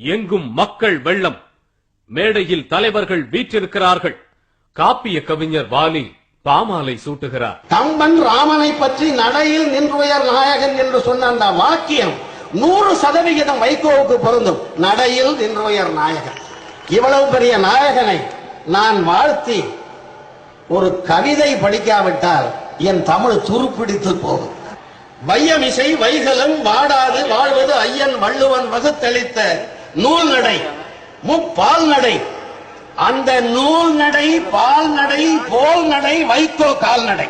எங்கும் மக்கள் வெள்ளம். மேடையில் தலைவர்கள் வீற்றிருக்கிறார்கள். காப்பிய கவிஞர் வாலி பாமாலை சூட்டுகிறார். கம்பன் ராமனை பற்றி நடையில் நின்றுயர் நாயகன் என்று சொன்ன அந்த வாக்கியம் நூறு சதவிகிதம் வைகோவுக்கு பொருந்தும். நடையில் நின்றுயர் நாயகன். இவ்வளவு பெரிய நாயகனை நான் வாழ்த்தி ஒரு கவிதை படிக்காவிட்டால் என் தமிழ் துருப்பிடித்து போகும். வையமிசை வைகலம் வாடாது வாழ்வது ஐயன் வள்ளுவன் வகுத்தளித்த நூல் நடை முப்பால் நடை அந்த நூல் நடை பால் நடை போல் நடை வைகோ கால்நடை.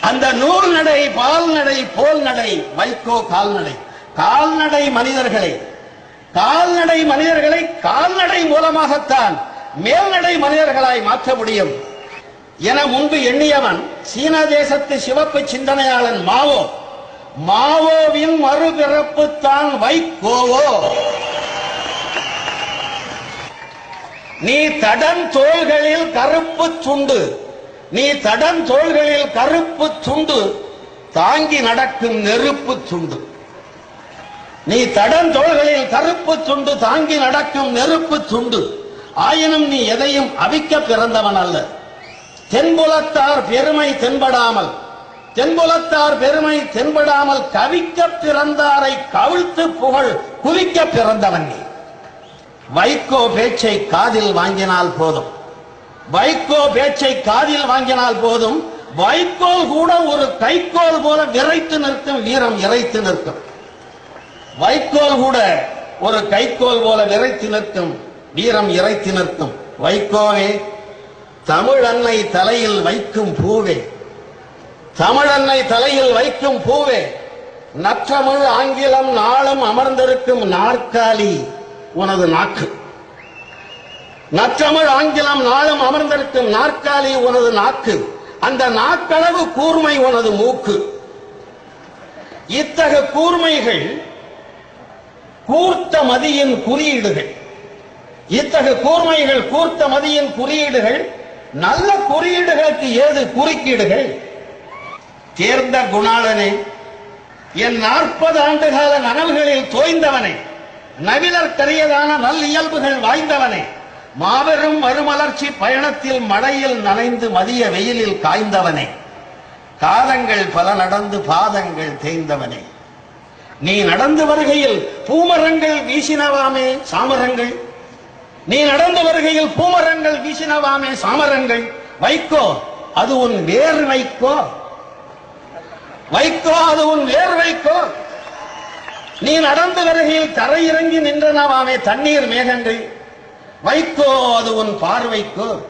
அந்த நூல் நடை பால் நடை போல் நடை வைகோ கால்நடை. கால்நடை மனிதர்களை கால்நடை மனிதர்களை கால்நடை மூலமாகத்தான் மேல்நடை மனிதர்களாய் மாற்ற முடியும். என முன்பு எண்ணியவன் சீன தேசத்து சிவப்பு சிந்தனையாளன் மாவோ மாவோவின் மறுபிறப்பு தான் வைகோவோ நீ தடன் தோள்களில் கருப்பு துண்டு. நீ தடன் தோள்களில் கருப்பு துண்டு. தாங்கி நடக்கும் நெருப்பு துண்டு. நீ தடன் தோள்களில் கருப்பு துண்டு தாங்கி நடக்கும் நெருப்பு துண்டு. ஆயினும் நீ எதையும் அவிக்க பிறந்தவன் அல்ல தென்புலத்தார் பெருமை தென்படாமல் தென்புலத்தார் பெருமை தென்படாமல் கவிக்க பிறந்தாரை கவிழ்த்து புகழ் குவிக்க பிறந்தவன் நீ. வைகோ பேச்சை காதில் வாங்கினால் போதும். வைகோ பேச்சை காதில் வாங்கினால் போதும். வைக்கோல் கூட ஒரு கைக்கோல் போல விரைத்து நிற்கும் வீரம் இறைத்து நிற்கும். வைக்கோல் கூட ஒரு கைக்கோல் போல விரைத்து நிற்கும் வீரம் இறைத்து நிற்கும். வைகோவே தமிழ் அன்னை தலையில் வைக்கும் பூவே. தமிழன்னை தலையில் வைக்கும் பூவே நற்றமிழ் ஆங்கிலம் நாளும் அமர்ந்திருக்கும் நாற்காலி உனது நாக்கு. நற்றமிழ் ஆங்கிலம் நாளும் அமர்ந்திருக்கும் நாற்காலி உனது நாக்கு. அந்த நாக்களவு கூர்மை உனது மூக்கு. இத்தகு கூர்மைகள் கூர்த்த மதியின் குறியீடுகள். இத்தகு கூர்மைகள் கூர்த்த மதியின் குறியீடுகள் நல்ல குறியீடுகளுக்கு ஏது குறுக்கீடுகள்? தேர்ந்த குணாளனே என் நாற்பது ஆண்டுகால நனவுகளில் தோய்ந்தவனே நவிலற்கரியதான நல் இயல்புகள் வாய்ந்தவனே மாபெரும் மறுமலர்ச்சி பயணத்தில் மழையில் நனைந்து மதிய வெயிலில் காய்ந்தவனே காலங்கள் பல நடந்து பாதங்கள் தேய்ந்தவனே. நீ நடந்து வருகையில் பூமரங்கள் வீசினவாமே சாமரங்கள். நீ நடந்து வருகையில் பூமரங்கள் வீசினவாமே சாமரங்கள். வைக்கோ அது உன் வேர் வைக்கோ வைக்கோ அது உன் வேர் வைக்கோ. நீ நடந்து வருகையில் தரையிறங்கி நின்றனவாமே தண்ணீர் மேகன்றி. வைக்கோ அது உன் பார்வைக்கோ.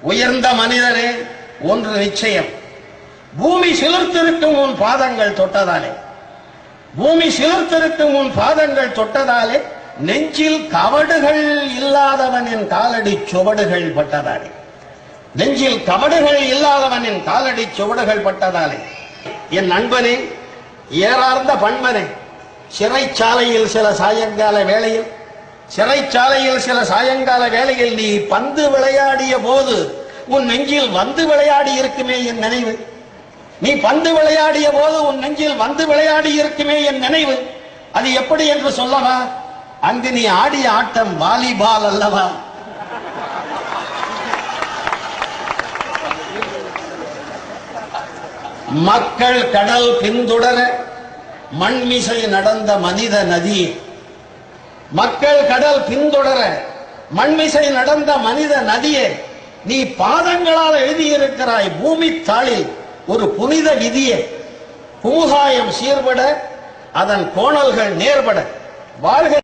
உயர்ந்த மனிதரே ஒன்று நிச்சயம். பூமி சிலிர்த்திருக்கும் உன் பாதங்கள் தொட்டதாலே. பூமி சிலிர்த்திருக்கும் உன் பாதங்கள் தொட்டதாலே நெஞ்சில் கவடுகள் இல்லாதவனின் காலடி சுவடுகள் பட்டதாலே. நெஞ்சில் கவடுகள் இல்லாதவனின் காலடி சுவடுகள் பட்டதாலே. என் நண்பனே ஏறார்ந்த பண்பனே சிறைச்சாலையில் சில சாயங்கால வேளையில் சிறைச்சாலையில் சில சாயங்கால வேளையில் நீ பந்து விளையாடிய போது உன் நெஞ்சில் வந்து விளையாடி இருக்குமே என் நினைவு. நீ பந்து விளையாடிய போது உன் நெஞ்சில் வந்து விளையாடி இருக்குமே என் நினைவு. அது எப்படி என்று சொல்லவா? அங்கு நீ ஆடிய ஆட்டம் வாலிபால் அல்லவா? மக்கள் கடல் பின்தொடர மண்மிசை நடந்த மனித நதி. மக்கள் கடல் பின்தொடர மண்மிசை நடந்த மனித நதியே. நீ பாதங்களால் எழுதியிருக்கிறாய் பூமி தாளில் ஒரு புனித விதியே. குமுகாயம் சீர்பட அதன் கோணல்கள் நேர்பட. வாழ்க